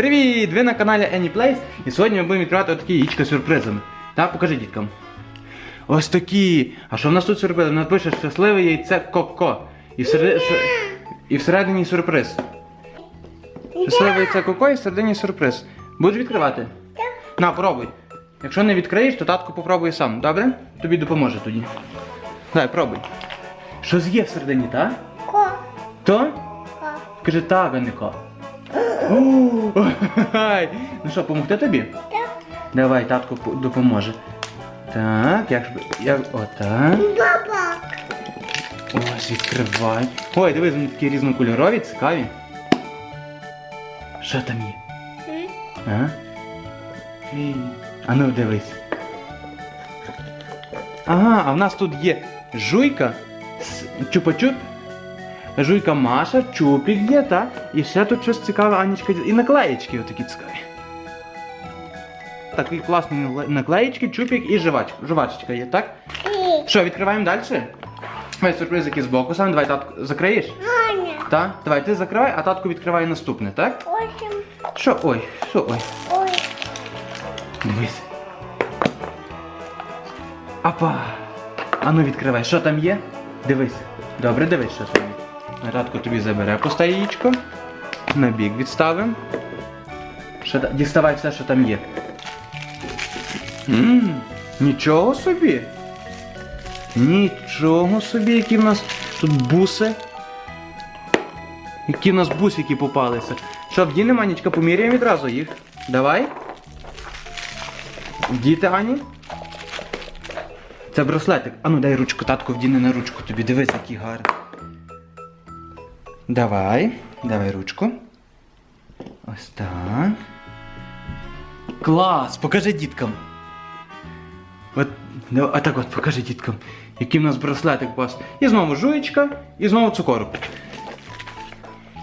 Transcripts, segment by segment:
Привіт! Ви на каналі Anyplace і сьогодні ми будемо відкривати отакі яєчка з сюрпризами. Так, покажи діткам. Ось такі. А що в нас тут сюрприз? Вона пише щасливе яйце Коко. І, всередині, і всередині сюрприз. Щасливе яйце Коко і всередині сюрприз. Будеш відкривати? На, пробуй. Якщо не відкриєш, то татко попробує сам, добре? Тобі допоможе тоді. Давай, пробуй. Щось є всередині, так? Ко. То? Ко. Скажи так, а не ко. Ну що, помогти тобі? Так. Давай, татко допоможе. Так, як як. Отак. Баба. Ось, відкривай. Ой, дивись, вони такі різнокольорові, цікаві. Що там є? А? А ну дивись. Ага, а в нас тут є жуйка, чупа-чуп, жуйка Маша, чупік є, так? І ще тут щось цікаве, Анічка, і наклеєчки отакі цікаві. Такі класні накле- наклеєчки, чупік і жвач, жвачечка є, так? Що, відкриваємо далі? Ой, сюрприз який збоку сам, давай татку закриєш? Аня. Так? Давай, ти закривай, а татку відкриває наступне, так? Осім. Що, ой, що, ой. Ой. Дивись. Апа. Ану відкривай, що там є? Дивись. Добре, дивись, що там є. Радко тобі забере пусте яєчко. На бік відставимо. Діставай все, що там є. Ммм, нічого собі. Нічого собі, які в нас тут буси. Які в нас бусики попалися. Що, вдінемо, Анічка, поміряємо відразу їх. Давай. Діти, Ані? Це браслетик. Ану, дай ручку, татко вдіни на ручку тобі. Дивись, який гарний. Давай, давай ручку. Ось так. Клас! Покажи діткам. От, ну, а так от покажи діткам, який в нас браслетик клас. І знову жуєчка, і знову цукорок.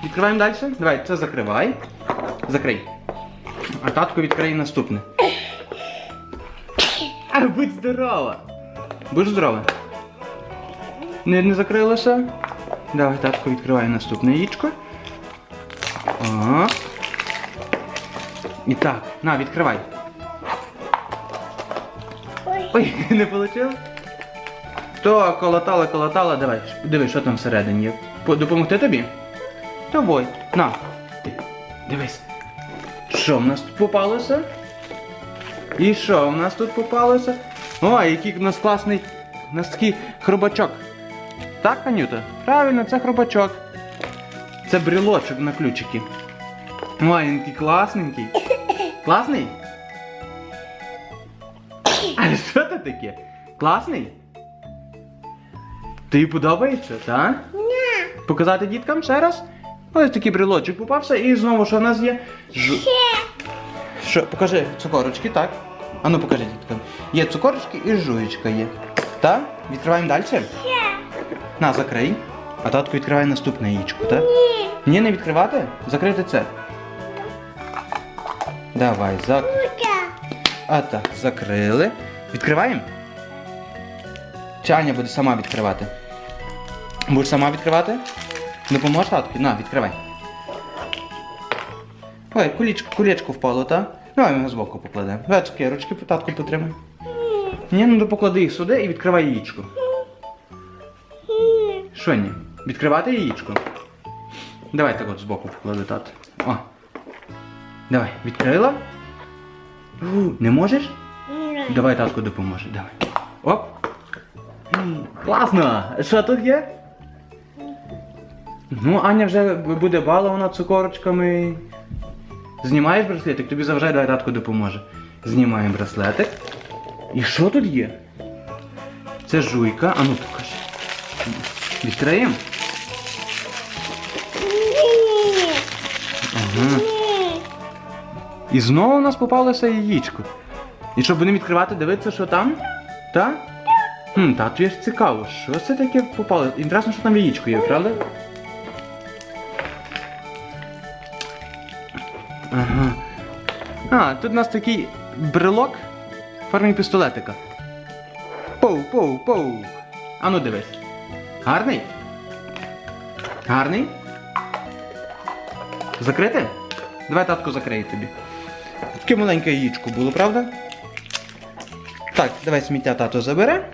Відкриваємо далі? Давай, це закривай. Закрий. А татко відкриє наступне. А, будь здорова! Будь здорова. Не, не закрилося? Давай, татко відкриває наступне яєчко. О. І так, на, відкривай. Ой. Ой, не вийшло? То колотала, колотала, давай, дивись, що там всередині є. Допомогти тобі? Давай, на. Дивись. Що в нас тут попалося? І що в нас тут попалося? О, який в нас класний у нас такий хробачок. Так, Анюта? Правильно, це хробачок. Це брелочок на ключики. Такий класненький. Класний? А що це таке? Класний? Тобі подобається, так? На. Показати діткам ще раз? Ось такий брелочок попався і знову що в нас є? Ще. Що, покажи цукорочки, так? Ану покажи діткам. Є цукорочки і жуєчка є. Так? Відкриваємо далі? На, закрий. А татко відкриває наступне яєчко, так? Ні. Ні, не відкривати? Закрити це. Давай, зак... Кука. А так, закрили. Відкриваємо? Чи Аня буде сама відкривати? Будеш сама відкривати? Допоможеш татку? На, відкривай. Ой, кулічко, кулечко впало, так? Давай ми його збоку покладемо. Давай цукерочки татку потримай. Ні, ну поклади їх сюди і відкривай яєчко. Що ні? Відкривати яєчко? Давай так от збоку поклади тат. О. Давай, відкрила? У, Не можеш? Ні. Давай татку допоможе, давай. Оп. Класно! Що тут є? Ну, Аня вже буде балована цукорочками. Знімаєш браслетик, тобі завжди давай татко допоможе. Знімаємо браслетик. І що тут є? Це жуйка. А ну покажи. Відкриємо? Ні. І знову у нас попалося яєчко. І щоб не відкривати, дивитися, що там? Та? Хм, тату є ж цікаво, що це таке попало? Інтересно, що там яєчко є, правда? Ага. А, тут у нас такий брелок в формі пістолетика. Поу, поу, поу. А ну дивись. Гарний? Гарний? Закрити? Давай татко закриє тобі. Таке маленьке яєчко було, правда? Так, давай сміття тато забере.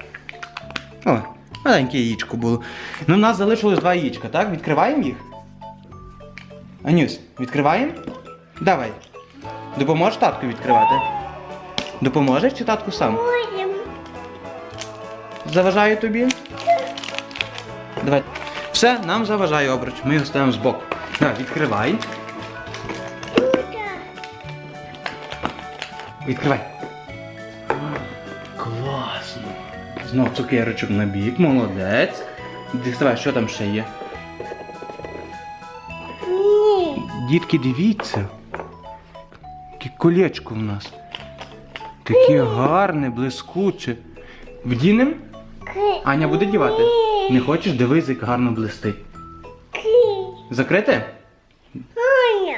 О, маленьке яєчко було. Ну, в нас залишилось два яєчка, так? Відкриваємо їх? Анюсь, відкриваємо? Давай. Допоможеш татку відкривати? Допоможеш чи татку сам? Заважаю тобі? Давай. Все, нам заважає обруч. Ми його ставимо збоку. Давай, відкривай. Відкривай. Класно. Знов цукерочок на бік, молодець. Діставай, що там ще є? Ні. Дітки, дивіться. Яке колечко в нас. Таке гарне, блискуче. Вдінем? Аня буде дівати? Не хочеш? Дивись, як гарно блистить. Закрити?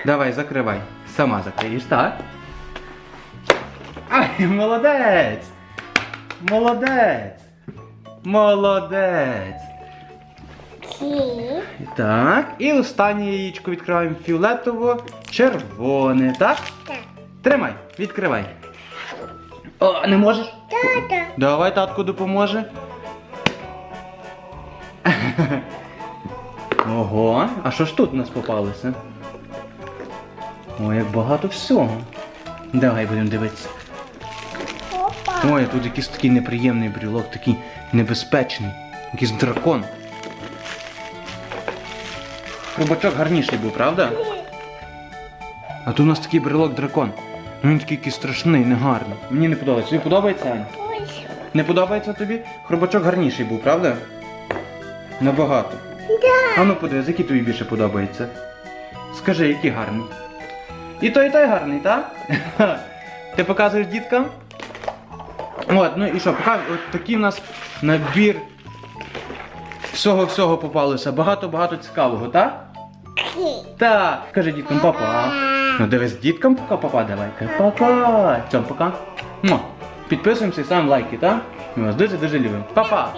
Давай, закривай. Сама закриєш, так? Ай, молодець! Молодець! Молодець! Так, і останнє яєчко відкриваємо фіолетово-червоне, так? Так. Тримай, відкривай. О, не можеш? Тата. Давай татко допоможе. Ого, а що ж тут у нас попалося? Ой, як багато всього. Давай будемо дивитися. Опа. Ой, тут якийсь такий неприємний брілок, такий небезпечний. Якийсь дракон. Хробачок гарніший був, правда? А тут у нас такий брелок дракон. Ну він такий якийсь страшний, негарний. Мені не подобається. Тобі подобається, Аня? Не подобається тобі? Хробачок гарніший був, правда? Набагато. Да. А ну подивись, який тобі більше подобається. Скажи, який гарний. І той, і той гарний, так? Ти показуєш діткам? От, ну і що, пока от такий в нас набір всього-всього попалося. Багато-багато цікавого, так? Так. Кажи діткам папа. Ну дивись, діткам пока папа давай. Пока. Цьом пока. Підписуємося і ставимо лайки, так? Ми вас дуже-дуже любимо. Па-па!